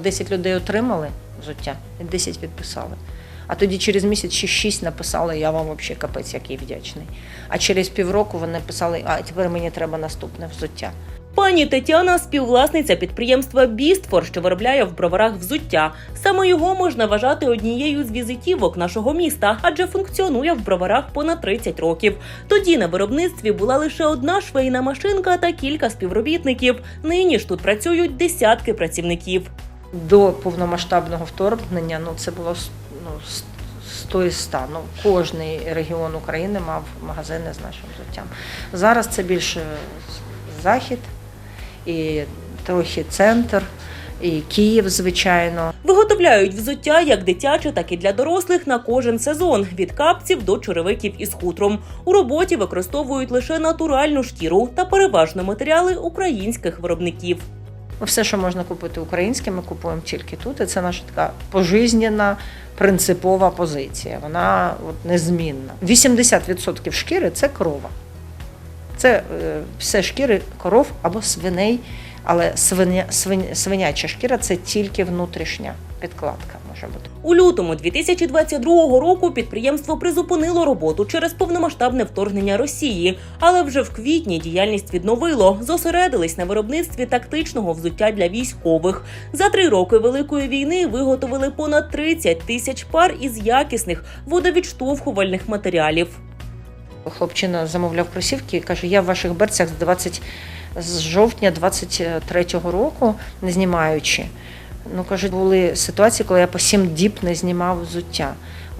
10 людей отримали взуття, і 10 відписали. А тоді через місяць ще 6 написали, я вам взагалі капець, який вдячний. А через півроку вони писали, а тепер мені треба наступне взуття. Пані Тетяна співвласниця підприємства Біствор, що виробляє в броварах взуття. Саме його можна вважати однією з візитівок нашого міста, адже функціонує в броварах понад 30 років. Тоді на виробництві була лише одна швейна машинка та кілька співробітників. Нині ж тут працюють десятки працівників. До повномасштабного вторгнення ну, це було ну, с- 100 із 100. Ну, кожний регіон України мав магазини з нашим взуттям. Зараз це більше захід і трохи центр, і Київ, звичайно. Виготовляють взуття як дитяче, так і для дорослих на кожен сезон від капців до черевиків із хутром. У роботі використовують лише натуральну шкіру та переважно матеріали українських виробників. Все, що можна купити українське, ми купуємо тільки тут. І це наша така пожизнена принципова позиція. Вона от незмінна. 80% шкіри це корова. Це е, все шкіри коров або свиней, але свиня, свин, свиняча шкіра це тільки внутрішня підкладка може бути. У лютому 2022 року підприємство призупинило роботу через повномасштабне вторгнення Росії, але вже в квітні діяльність відновило. Зосередились на виробництві тактичного взуття для військових. За три роки великої війни виготовили понад 30 тисяч пар із якісних водовідштовхувальних матеріалів. Хлопчина замовляв кросівки і каже: я в ваших берцях з 20 з жовтня 23-го року, не знімаючи. Ну кажуть, були ситуації, коли я по сім діб не знімав взуття.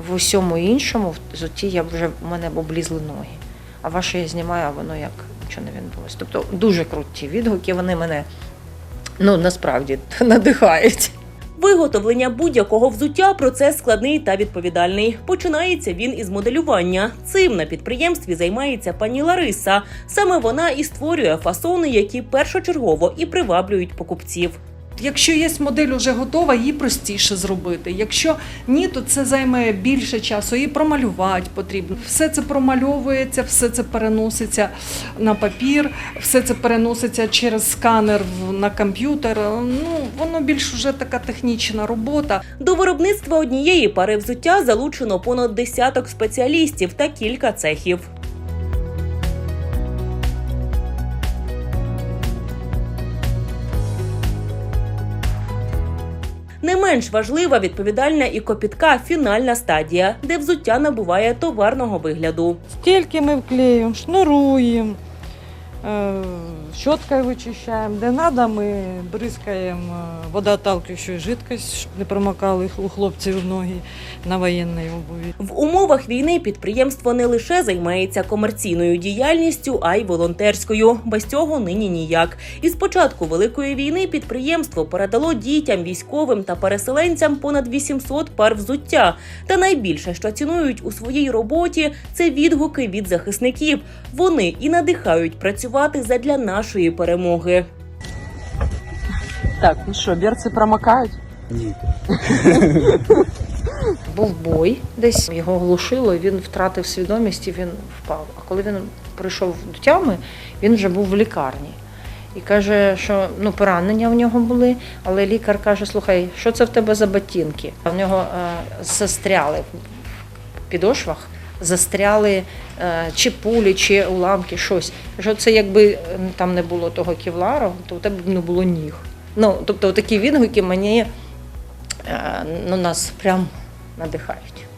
В усьому іншому взутті я вже в мене облізли ноги. А ваше я знімаю, а воно як нічого не відбулося. Тобто дуже круті відгуки, вони мене ну насправді надихають. Виготовлення будь-якого взуття процес складний та відповідальний. Починається він із моделювання. Цим на підприємстві займається пані Лариса. Саме вона і створює фасони, які першочергово і приваблюють покупців. Якщо є модель вже готова, її простіше зробити. Якщо ні, то це займе більше часу. Її промалювати потрібно. Все це промальовується, все це переноситься на папір, все це переноситься через сканер на комп'ютер. Ну воно більш вже така технічна робота. До виробництва однієї пари взуття залучено понад десяток спеціалістів та кілька цехів. Не менш важлива відповідальна і копітка фінальна стадія, де взуття набуває товарного вигляду. Стільки ми вклеїмо, шнуруем, э, щеткой вычищаем. Де надо, ми бризкаем э, водоотталкивающую жидкость, щоб не промокали у хлопців ноги на воєнній обуві. В умовах війни підприємство не лише займається комерційною діяльністю, а й волонтерською. Без цього нині ніяк. І з початку великої війни підприємство передало дітям, військовим та переселенцям понад 800 пар взуття. Та найбільше, що цінують у своїй роботі, це відгуки від захисників. Вони і надихають працювати задля нашої перемоги. Так, ну що, берці промокають? Був бой десь, його глушило, він втратив свідомість і він впав. А коли він прийшов до тями, він вже був в лікарні. І каже, що ну, поранення в нього були, але лікар каже: слухай, що це в тебе за ботинки? А в нього е, застряли в підошвах, застряли е, чи пулі, чи уламки, щось. Що це якби там не було того кевлару, то у тебе б не було ніг. Ну, тобто такі відгуки мені е, ну, нас прям надихають.